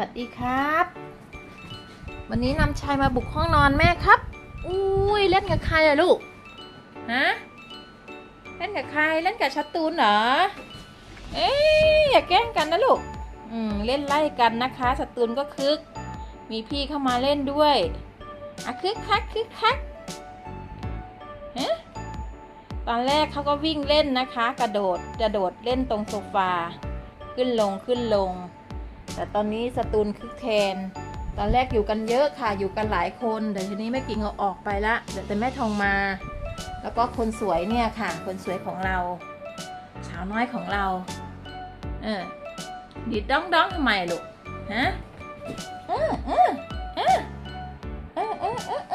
วัสดีครับ วันนี้นำชายมาบุกห้องนอนแม่ครับ อุ้ยเล่นกับใครอะลูก ฮะ เล่นกับใคร เล่นกับชัตตูนเหรอ เอ๊ยอย่าแกล้งกันนะลูก อืม เล่นไล่กันนะคะชัตตูนก็คึก มีพี่เข้ามาเล่นด้วยอะคึกคักคึกคักฮะตอนแรกเขาก็วิ่งเล่นนะคะ กระโดดกระโดดเล่นตรงโซฟา ขึ้นลงขึ้นลง แต่ตอนนี้สตูนคึกแทนตอนแรกอยู่กันเยอะค่ะอยู่กันหลายคนแต่ทีนี้แม่กิ่งเอาออกไปละเดี๋ยวแต่แม่ทองมา แล้วก็คนสวยเนี่ยค่ะ คนสวยของเราสาวน้อยของเราเออดีดด้องด้องทำไมลูกฮะเออเออเออเออเออเออเอ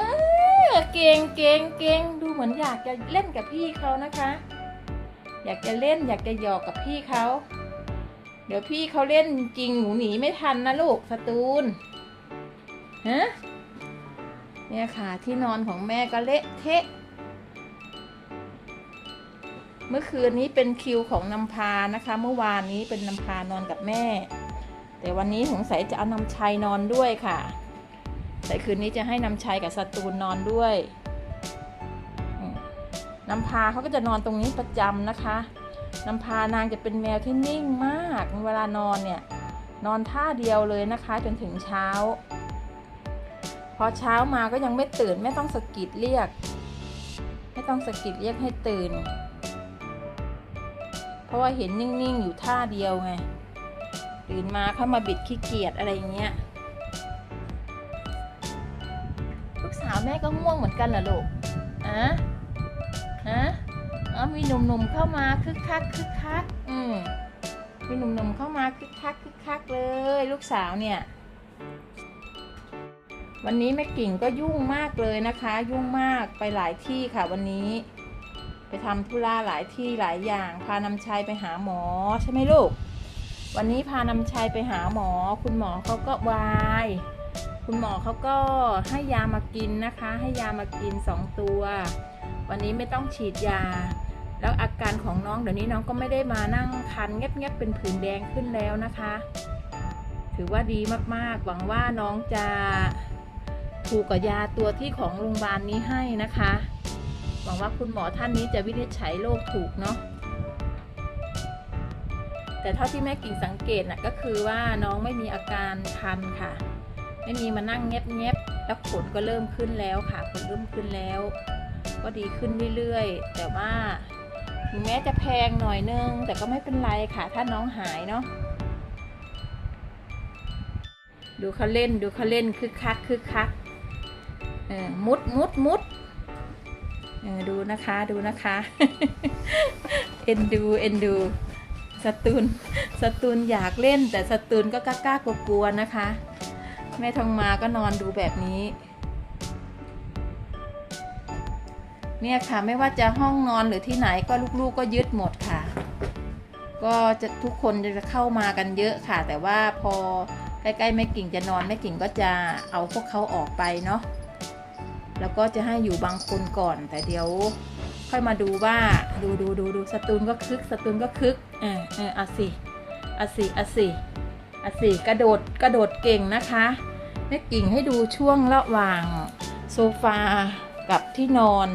อเก่งเก่งเก่งดูเหมือนอยากจะเล่นกับพี่เขานะคะ อยากจะเล่นอยากจะหยอกกับพี่เขา เดี๋ยวพี่เขาเล่นจริงหนูหนีไม่ทันนะลูกสตูนฮะเนี่ยค่ะที่นอนของแม่ก็เละเทะ เมื่อคืนนี้เป็นคิวของนำพานะคะ เมื่อวานนี้เป็นนำพานอนกับแม่ แต่วันนี้สงสัยจะเอานำชัยนอนด้วยค่ะ แต่คืนนี้จะให้นำชัยกับสตูนนอนด้วยนำพาเขาก็จะนอนตรงนี้ประจำนะคะ นำพานางจะเป็นแมวที่นิ่งมากเวลานอนเนี่ยนอนท่าเดียวเลยนะคะจนถึงเช้า พอเช้ามาก็ยังไม่ตื่นไม่ต้องสะกิดเรียก ไม่ต้องสะกิดเรียกให้ตื่น เพราะว่าเห็นนิ่งๆ อยู่ท่าเดียวไงตื่นมาเข้ามาบิดขี้เกียจอะไรอย่างเงี้ยลูกสาวแม่ก็ง่วงเหมือนกันเหรอลูกอะฮะ อ๋อมีหนุ่มๆเข้ามาคึกคักคึกคักอืมมีหนุ่มๆเข้ามาคึกคักคึกคักเลย ลูกสาวเนี่ย วันนี้แม่กิ่งก็ยุ่งมากเลยนะคะ ยุ่งมากไปหลายที่ค่ะวันนี้ ไปทำธุระหลายที่หลายอย่าง พานำชัยไปหาหมอใช่ไหมลูก วันนี้พานำชัยไปหาหมอ คุณหมอเขาก็วายคุณหมอเขาก็ให้ยามากินนะคะ ให้ยามากินสองตัว วันนี้ไม่ต้องฉีดยา แล้วอาการของน้องเดี๋ยวนี้น้องก็ไม่ได้มานั่งคันแงบๆเป็นผื่นแดงขึ้นแล้วนะคะ ถือว่าดีมากๆ หวังว่าน้องจะถูกกับยาตัวที่ของโรงพยาบาลนี้ให้นะคะ หวังว่าคุณหมอท่านนี้จะวินิจฉัยโรคถูกเนาะแต่เท่าที่แม่กิ่งสังเกตน่ะก็คือว่าน้องไม่มีอาการคันค่ะ ไม่มีมานั่งแงบๆแล้วขนก็เริ่มขึ้นแล้วค่ะขนเริ่มขึ้นแล้ว ก็ดีขึ้นเรื่อยๆ แต่ว่า ถึงแม้จะแพงหน่อยนึง แต่ก็ไม่เป็นไรค่ะ ถ้าน้องหายเนาะดูเขาเล่นดูเขาเล่นคึกคักคึกคักเออมุดมุดมุดเออดูนะคะดูนะคะ เอ็นดูเอ็นดูสตูนสตูนอยากเล่น แต่สตูนก็กล้ากลัวๆนะคะ แม่ทองมาก็นอนดูแบบนี้ เนี่ยค่ะไม่ว่าจะห้องนอนหรือที่ไหนก็ลูกๆก็ยึดหมดค่ะ ก็จะทุกคนจะเข้ามากันเยอะค่ะ แต่ว่าพอใกล้ๆแม่กิ่งจะนอนแม่กิ่งก็จะเอาพวกเขาออกไปเนาะแล้วก็จะให้อยู่บางคนก่อน แต่เดี๋ยวค่อยมาดูว่าดูดูดูดูสตูนก็คึกสตูนก็คึกเออเออเอาสิเอาสิเอาสิเอาสิกระโดดกระโดดเก่งนะคะแม่กิ่งให้ดูช่วงระหว่างโซฟากับที่นอน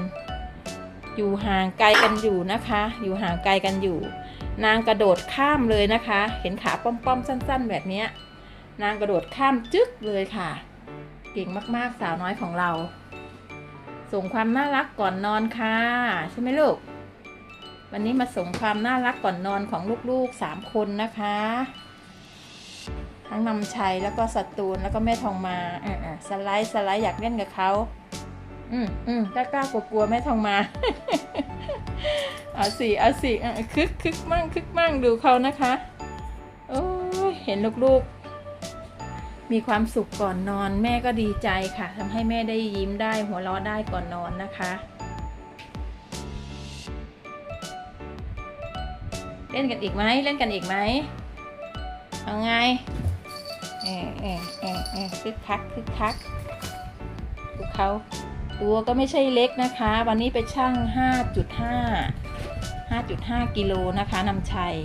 อยู่ห่างไกลกันอยู่นะคะ อยู่ห่างไกลกันอยู่ นางกระโดดข้ามเลยนะคะ เห็นขาป้อมๆสั้น ๆ แบบนี้นางกระโดดข้ามจึ๊กเลยค่ะ เก่งมากๆสาวน้อยของเรา ส่งความน่ารักก่อนนอนค่ะ ใช่ไหมลูก วันนี้มาส่งความน่ารักก่อนนอนของลูกๆสามคนนะคะ ทั้งนำชัยแล้วก็สตูนแล้วก็แม่ทองมาออๆสไลด์สไลด์อยากเล่นกับเขา อืมอืมกล้ากล้ากลัวกลัวแม่ทองมา เอาสิเอาสิเออคึกคึกมั่งคึกมั่งดูเขานะคะโอ้ยเห็นลูกๆ มีความสุขก่อนนอนแม่ก็ดีใจค่ะทำให้แม่ได้ยิ้มได้หัวเราะได้ก่อนนอนนะคะเล่นกันอีกไหมเล่นกันอีกไหมเอาไงเออเออเออเออคึกคักคึกคักดูเขา ตัวก็ไม่ใช่เล็กนะคะ วันนี้ไปชั่ง 5.5 5.5 กิโลนะคะนำชัย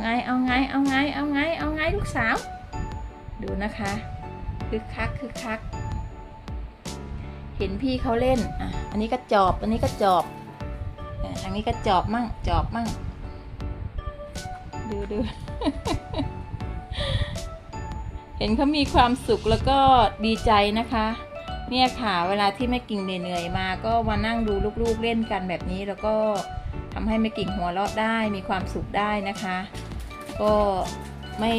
ไง เอาไง เอาไง เอาไง เอาไงลูกสาว ดูนะคะคึกคักคึกคัก เห็นพี่เขาเล่น อะ อันนี้ก็จอบ อันนี้ก็จอบเอ่ออันนี้ก็จอบมั่ง จอบมั่ง ดูดู เห็นเขามีความสุขแล้วก็ดีใจนะคะ เนี่ยค่ะ เวลาที่แม่กิ่งเหนื่อยมา ก็มานั่งดูลูกๆเล่นกันแบบนี้แล้วก็ทำให้แม่กิ่งหัวเราะได้มีความสุขได้นะคะ ก็ไม่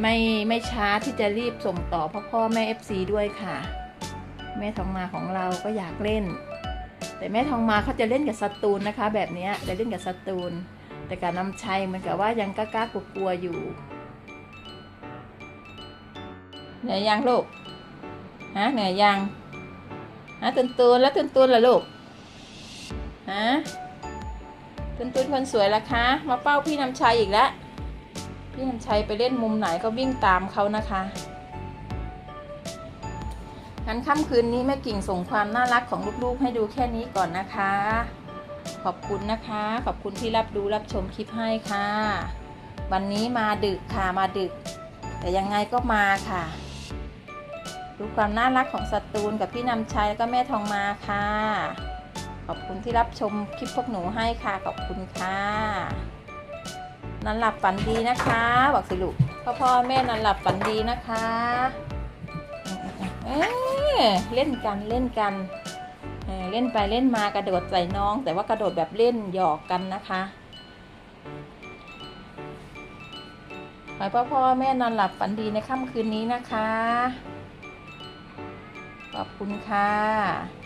ไม่ไม่ช้าที่จะรีบส่งต่อพ่อพ่อแม่ FC ด้วยค่ะ แม่ทองมาของเราก็อยากเล่น แต่แม่ทองมาเขาจะเล่นกับสตูนนะคะ แบบนี้จะเล่นกับสตูนแต่การนำชัยเหมันกับว่ายังกล้าๆกลัวอยู่เหนื่อยยังลูกฮะเหนื่อยยังฮะตุนตูนแล้วตุนตูนล่ะลูกฮะ ตุ้นตูนคนสวยละคะ มาเป้าพี่นำชัยอีกแล้ว พี่นำชัยไปเล่นมุมไหนก็วิ่งตามเขานะคะงั้นค่ำคืนนี้แม่กิ่งส่งความน่ารักของลูกๆ ให้ดูแค่นี้ก่อนนะคะ ขอบคุณนะคะ ขอบคุณที่รับดูรับชมคลิปให้ค่ะ วันนี้มาดึกค่ะมาดึก แต่ยังไงก็มาค่ะ ดูความน่ารักของสตูนกับพี่นำชัยแล้วก็แม่ทองมาค่ะ ขอบคุณที่รับชมคลิปพวกหนูให้ค่ะ ขอบคุณค่ะนอนหลับฝันดีนะคะ บอกสิลูกพ่อพ่อแม่นอนหลับฝันดีนะคะเอ้ยเล่นกันเล่นกันเออเล่นไปเล่นมากระโดดใส่น้อง แต่ว่ากระโดดแบบเล่นหยอกกันนะคะขอให้พ่อพ่อแม่นอนหลับฝันดีในค่ำคืนนี้นะคะ ขอบคุณค่ะ